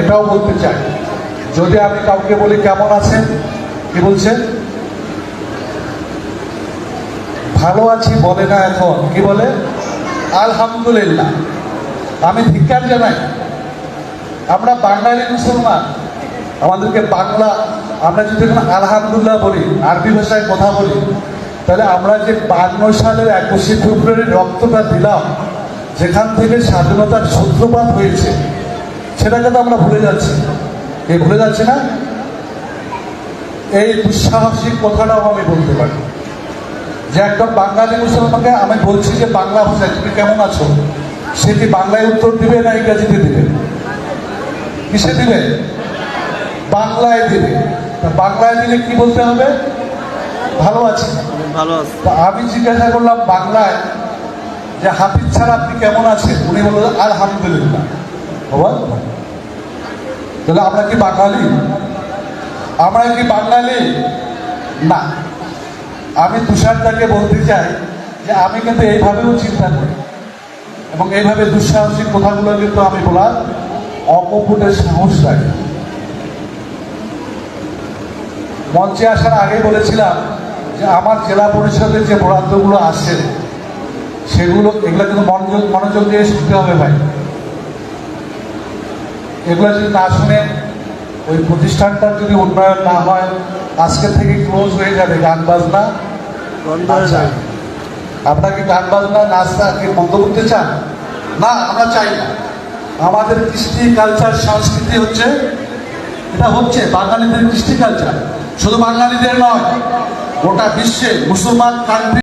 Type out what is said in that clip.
এটাও বলতে চাই। যদি আমি কাউকে বলি কেমন আছেন, কি বলছেন? ভালো আছি বলে না এখন, কি বলে? আলহামদুলিল্লাহ। আমি ধিক্কার জানাই, আমরা বাঙালি মুসলমান। আমাদেরকে বাংলা, আমরা যদি এখন আলহামদুলিল্লাহ বলি, আরবি ভাষায় কথা বলি, তাহলে আমরা যে বান্ন সালের একুশে ফেব্রুয়ারি রক্তটা দিলাম, যেখান থেকে স্বাধীনতার সূত্রপাত হয়েছে সেটাকে তো আমরা ভুলে যাচ্ছি। এই ভুলে যাচ্ছে না? এই দুঃসাহসিক কথাটাও আমি বলতে পারি। যে একদম বাঙালি মুসলমানকে আমি বলছি যে বাংলা ভাষায় তুমি কেমন আছো? সে কি বাংলায় উত্তর দিবে না ইংরাজিতে দিবে? কিসে দিবে? বাংলায় দিবে। তা বাংলায় দিলে কি বলতে হবে? ভালো আছি। ভালো আছে। আমি জিজ্ঞাসা করলাম বাংলায় যে হাফিজ ছাড়া আপনি কেমন আছেন? উনি বললেন আলহামদুলিল্লাহ। বাবা তাহলে আমরা কি বাঙালি? আমরা কি বাঙালি? না। আমি তুষারদাকে বলতে চাই যে আমি কিন্তু এইভাবেও চিন্তা করি। এবং এইভাবে দুঃসাহসিক কথাগুলো কিন্তু আমি বলার অকপুটের সাহস রাখি। মঞ্চে আসার আগে বলেছিলাম যে আমার জেলা পরিষদের যে বরাদ্দগুলো আসে সেগুলো, এগুলো কিন্তু মনোযোগ মনোযোগ দিয়ে শুনতে হবে ভাই। এগুলো যদি না শুনে ওই প্রতিষ্ঠানটার যদি উন্নয়ন না হয় আজকে থেকে ক্লোজ হয়ে যাবে গান বাজনা বন্ধ আচ্ছা। আপনারা কি গান বাজনা নাচটা কি বন্ধ করতে চান? না আমরা চাই না। আমাদের কৃষ্টি কালচার সংস্কৃতি হচ্ছে এটা হচ্ছে বাঙালিদের কৃষ্টি কালচার শুধু বাঙালিদের নয় গোটা বিশ্বে মুসলমান কান্ট্রি